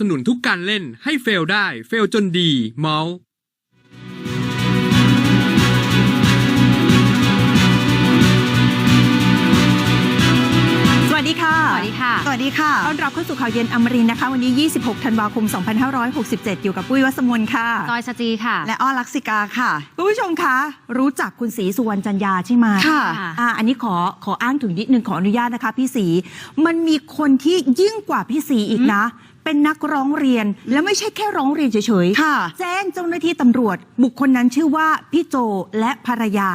สนุนทุกการเล่นให้เฟลได้ เฟลจนดี เมาส์สวัสดีค่ะ สวัสดีค่ะ สวัสดีค่ะ ต้อนรับเข้าสู่ข่าวเย็นอมรินทร์นะคะ วันนี้ 26 ธันวาคม 2567 อยู่กับปุ้ยวัสมนค่ะ จอยสจีค่ะ และอ้อลักษิกาค่ะคุณผู้ชมคะรู้จักคุณศรีสุวรรณจันยาใช่ไหมค่ะอ่าอันนี้ขอขออ้างถึงนิดนึงขออนุญาตนะคะ พี่ศรีมันมีคนที่ยิ่งกว่าพี่ศรีอีกนะ เป็นนักร้องเรียน แล้วไม่ใช่แค่ร้องเรียนเฉยๆ ค่ะ แจ้งเจ้าหน้าที่ตำรวจ บุคคลนั้นชื่อว่าพี่โจและภรรยา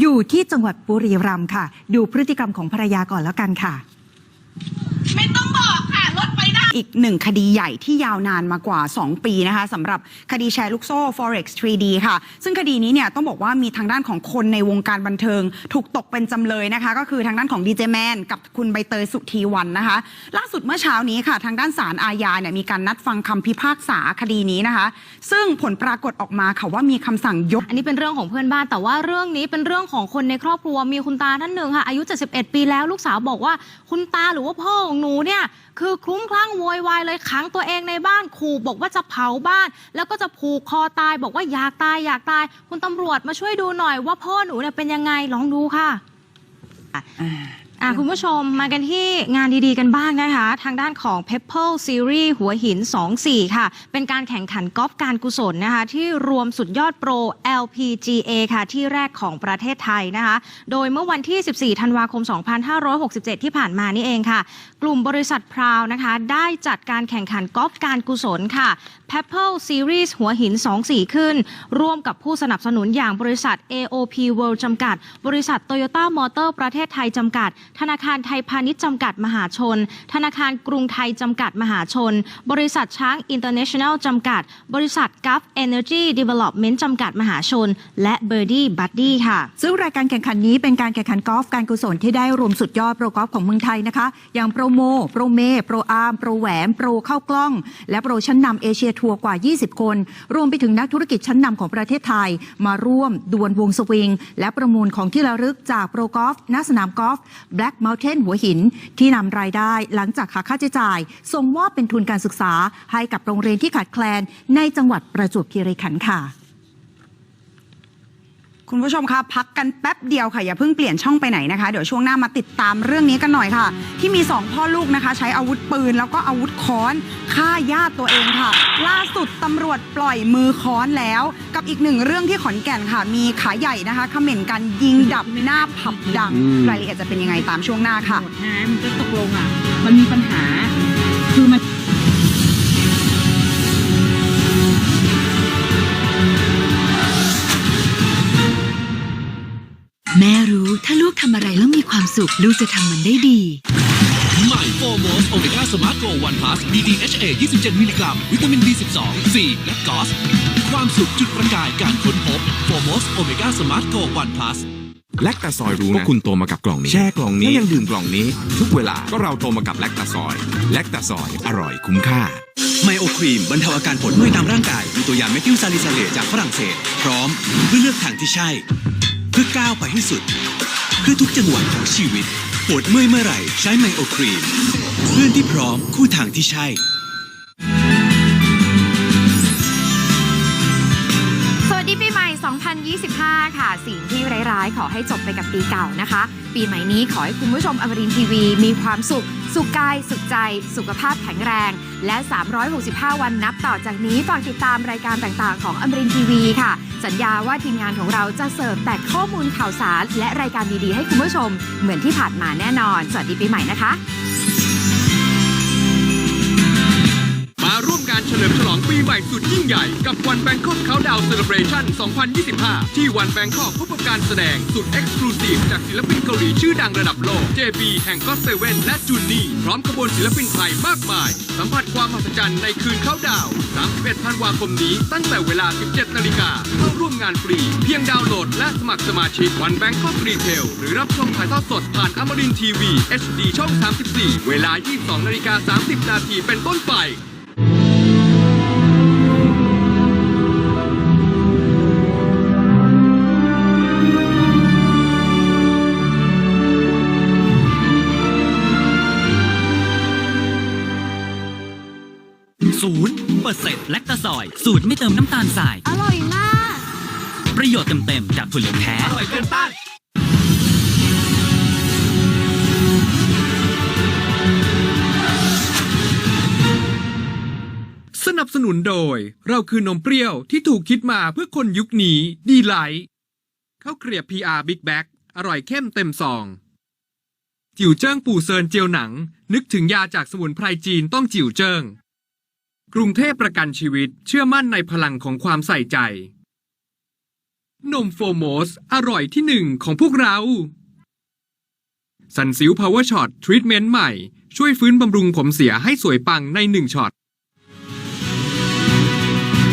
อยู่ที่จังหวัดบุรีรัมย์ค่ะ ดูพฤติกรรมของภรรยาก่อนแล้วกันค่ะ ไม่ต้องบอกค่ะรถไปได้ อีกหนึ่งคดีใหญ่ที่ยาวนานมากว่า 2 ปีนะคะสำหรับคดีแชร์ลูกโซ่ forex 3D ค่ะ ซึ่งคดีนี้เนี่ยต้องบอกว่ามีทางด้านของคนในวงการบันเทิง ถูกตกเป็นจำเลยนะคะ ก็คือทางด้านของดีเจแมนกับคุณใบเตยสุธีวันนะคะ ล่าสุดเมื่อเช้านี้ค่ะ ทางด้านศาลอาญาเนี่ยมีการนัดฟังคำพิพากษาคดีนี้นะคะ ซึ่งผลปรากฏออกมาค่ะว่ามีคำสั่งยก อันนี้เป็นเรื่องของเพื่อนบ้านแต่ว่าเรื่องนี้เป็นเรื่องของคนในครอบครัวมีคุณตาท่านหนึ่งค่ะอายุ 71 ปีแล้วลูกสาวบอกว่าคุณตาหรือว่าพ่อของหนูเนี่ยคือคลุ้มคลั่งโวยวายเลยขังตัวเองในบ้านขู่บอกว่าจะเผาบ้าน แล้วก็จะผูกคอตายบอกว่าอยากตายอยากตาย คุณตำรวจมาช่วยดูหน่อยว่าพ่อหนูเนี่ยเป็นยังไงลองดูค่ะ อะคุณผู้ชมมากันที่งานดีๆกันบ้างนะคะ ทางด้านของ Pebble Series หัวหิน 24 ค่ะ เป็นการแข่งขันกอล์ฟการกุศลนะคะ ที่รวมสุดยอดโปร LPGA ค่ะ ที่แรกของประเทศไทยนะคะ โดยเมื่อวันที่ 14 ธันวาคม 2567 ที่ผ่านมานี่เองค่ะ กลุ่มบริษัทพราวนะคะ ได้จัดการแข่งขันกอล์ฟการกุศลค่ะ Pebble Series หัวหิน 24 ขึ้น ร่วมกับผู้สนับสนุนอย่างบริษัท AOP World จำกัด บริษัท Toyota Motor ประเทศไทยจำกัดธนาคารไทยพาณิชย์จำกัดมหาชน ธนาคารกรุงไทยจำกัดมหาชน บริษัทช้าง International จำกัด บริษัท g u f Energy Development จำกัดมหาชน และ Birdie Buddy ค่ะ ซึ่งรายการแข่งขันนี้เป็นการแข่งขันกอล์ฟการกุศลที่ได้รวมสุดยอดโปรกอล์ฟของเมืองไทยนะคะ อย่างโปรโม โปรเม โปรอาร์ม โปรแหวน โปรเข้ากล้อง และโปรชั้นนำเอเชียทัวร์กว่า 20 คน รวมไปถึงนักธุรกิจชั้นนำของประเทศไทย มาร่วมดวลวงสวิง และประมูลของที่ระลึกจากโปรกอล์ฟณสนามกอล์ฟ Black Mountain หัวหิน ที่นำรายได้หลังจากหักค่าใช้จ่าย ส่งมอบเป็นทุนการศึกษาให้กับโรงเรียนที่ขาดแคลนในจังหวัดประจวบคีรีขันธ์ค่ะ คุณผู้ชมคะพักกันแป๊บเดียวค่ะ อย่าเพิ่งเปลี่ยนช่องไปไหนนะคะ เดี๋ยวช่วงหน้ามาติดตามเรื่องนี้กันหน่อยค่ะ ที่มีสองพ่อลูกนะคะ ใช้อาวุธปืนแล้วก็อาวุธค้อนฆ่าญาติตัวเองค่ะ ล่าสุดตำรวจปล่อยมือค้อนแล้ว กับอีกหนึ่งเรื่องที่ขอนแก่นค่ะ มีขาใหญ่นะคะเขม่นกันยิงดับหน้าผับดังอืมรายละเอียดจะเป็นยังไงตามช่วงหน้าค่ะ หมดนะมันก็ตกลงอะ มันมีปัญหา คือมัน สุข ลูกจะทำมันได้ดีใหม่โฟโมสโอเมก้าสมาร์ทโกวันพลัส DDHA 27 มิลลิกรัม วิตามิน B12 C และกอสความสุขจุดประกายการค้นพบโฟโมสโอเมก้าสมาร์ทโกวันพลัสแลคตาซอยรู้นะพวกคุณโตมากับกล่องนี้แช่กล่องนี้แล้วยังดื่มกล่องนี้ ทุกเวลาก็เราโตมากับแลคตาซอยแลคตาซอยอร่อยคุ้มค่าไมโอครีมบรรเทาอาการปวดเมื่อยตามร่างกายมีตัวอย่างเมทิลซาลิซาเลตจากฝรั่งเศส พร้อมเพื่อเลือกทางที่ใช่ เพื่อก้าวไปให้สุด เพื่อทุกจังหวะของชีวิตปวดเมื่อยเมื่อไหร่ใช้ไมโอครีมเพื่อนที่พร้อมคู่ทางที่ใช่ สวัสดีปีใหม่ 2025 ค่ะ สิ่งที่ร้ายๆ ขอให้จบไปกับปีเก่านะคะ ปีใหม่นี้ขอให้คุณผู้ชมอมรินทีวี มีความสุข สุขกาย สุขใจ สุขภาพแข็งแรง และ 365 วันนับต่อจากนี้ฝากติดตามรายการต่างๆ ของอมรินทีวีค่ะ สัญญาว่าทีมงานของเราจะเสิร์ฟแต่ข้อมูลข่าวสาร และรายการดีๆให้คุณผู้ชม เหมือนที่ผ่านมาแน่นอน สวัสดีปีใหม่นะคะ การเฉลิมฉลองปีใหม่สุดยิ่งใหญ่ กับวันแบงคอกเขาดาวเซเลบรชั่น 2025 ที่วันแบงคอกพบกับการแสดงสุดเอ็กซ์คลูซีฟจากศิลปินเกาหลีชื่อดังระดับโลก JB แห่งก็เซเว่นและจูนี่ พร้อมขบวนศิลปินไทยมากมาย สัมผัสความมหัศจรรย์ในคืนเขาดาวน์31 ธันวาคมนี้ตั้งแต่เวลา 17 นาฬิกาเข้าร่วมงานฟรี เพียงดาวน์โหลดและสมัครสมาชิกวันแบงคอกรีเทลหรือรับชมถ่ายทอดสดผ่านอมรินทีวี HD ช่อง 34 เวลา 22 นาฬิกา 30 นาทีเป็นต้นไป แลคตาซอย สูตรไม่เติมน้ำตาลทราย อร่อยมาก ประโยชน์เต็มๆจากถั่วเหลืองแท้ อร่อยเกินต้านสนับสนุนโดย เราคือนมเปรี้ยวที่ถูกคิดมาเพื่อคนยุคนี้ ดีไลท์ข้าวเกรียบ PR Big Bag อร่อยเข้มเต็มซอง จิ๋วเจิ้งปู่เซินเจียวหนัง นึกถึงยาจากสมุนไพรจีนต้องจิ๋วเจิ้ง กรุงเทพประกันชีวิตเชื่อมั่นในพลังของความใส่ใจ นมโฟโมส อร่อยที่หนึ่งของพวกเรา สันซิวพาวเวอร์ช็อตทรีทเมนต์ใหม่ ช่วยฟื้นบำรุงผมเสียให้สวยปังในหนึ่งช็อต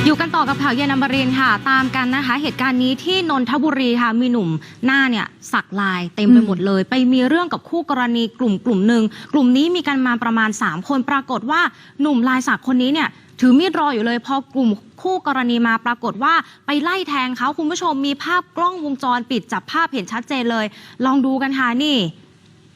อยู่กันต่อกับข่าวเย็นอมรินค่ะ ตามกันนะคะ เหตุการณ์นี้ที่นนทบุรีค่ะมีหนุ่มหน้าเนี่ยสักลายเต็มไปหมดเลย ไปมีเรื่องกับคู่กรณีกลุ่มกลุ่มหนึ่งกลุ่มนี้มีกันมาประมาณ 3 คนปรากฏว่าหนุ่มลายสักคนนี้เนี่ยถือมีดรออยู่เลย พอกลุ่มคู่กรณีมาปรากฏว่าไปไล่แทงเขาคุณผู้ชมมีภาพกล้องวงจรปิดจับภาพเห็นชัดเจนเลย ลองดูกันค่ะนี่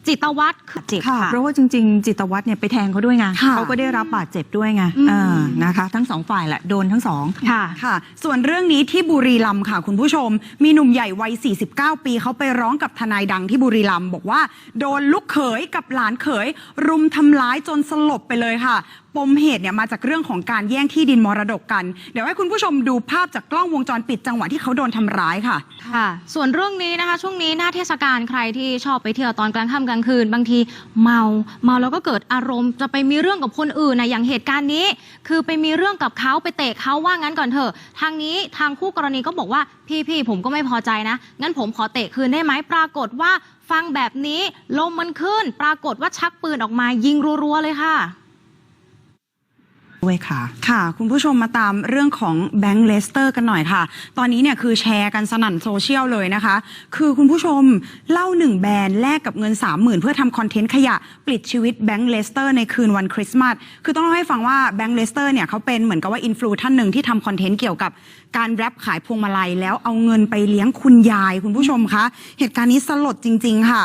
จิตวัฒน์เจ็บค่ะค่ะ เพราะว่าจริง ๆ จิตวัฒน์เนี่ยไปแทงเขาด้วยไงค่ะเขาก็ได้รับบาดเจ็บด้วยไงอืมเออนะคะ ทั้งสองฝ่ายแหละโดนทั้งสองค่ะ ค่ะ ส่วนเรื่องนี้ที่บุรีรัมย์ค่ะ คุณผู้ชม มีหนุ่มใหญ่วัย 49 ปีเขาไปร้องกับทนายดังที่บุรีรัมย์บอกว่า โดนลูกเขยกับหลานเขย รุมทำร้ายจนสลบไปเลยค่ะ ปมเหตุเนี่ยมาจากเรื่องของการแย่งที่ดินมรดกกัน เดี๋ยวให้คุณผู้ชมดูภาพจากกล้องวงจรปิดจังหวะที่เขาโดนทำร้ายค่ะ ค่ะ ส่วนเรื่องนี้นะคะ ช่วงนี้หน้าเทศกาลใครที่ชอบไปเที่ยวตอนกลางค่ำกลางคืน บางทีเมาเมาแล้วก็เกิดอารมณ์จะไปมีเรื่องกับคนอื่นนะอย่างเหตุการณ์นี้ คือไปมีเรื่องกับเขาไปเตะเขาว่างั้นก่อนเถอะ ทางนี้ทางคู่กรณีก็บอกว่าพี่พี่ผมก็ไม่พอใจนะงั้นผมขอเตะคืนได้ไหมปรากฏว่า ฟังแบบนี้ลมมันขึ้น ปรากฏว่าชักปืนออกมายิงรัวๆเลยค่ะ ด้วยค่ะ ค่ะ คุณผู้ชมมาตามเรื่องของแบงค์เลสเตอร์กันหน่อยค่ะ ตอนนี้เนี่ยคือแชร์กันสนั่นโซเชียลเลยนะคะ คือคุณผู้ชมเล่าหนึ่งแบรนด์แลกกับเงิน 30,000 เพื่อทำคอนเทนต์ขยะปลิดชีวิตแบงค์เลสเตอร์ในคืนวันคริสต์มาส คือต้องเล่าให้ฟังว่าแบงค์เลสเตอร์เนี่ยเขาเป็นเหมือนกับว่าอินฟลูท่านหนึ่งที่ทำคอนเทนต์เกี่ยวกับการแรปขายพวงมาลัยแล้วเอาเงินไปเลี้ยงคุณยายคุณผู้ชมคะ เหตุการณ์นี้สลดจริง ๆ ค่ะ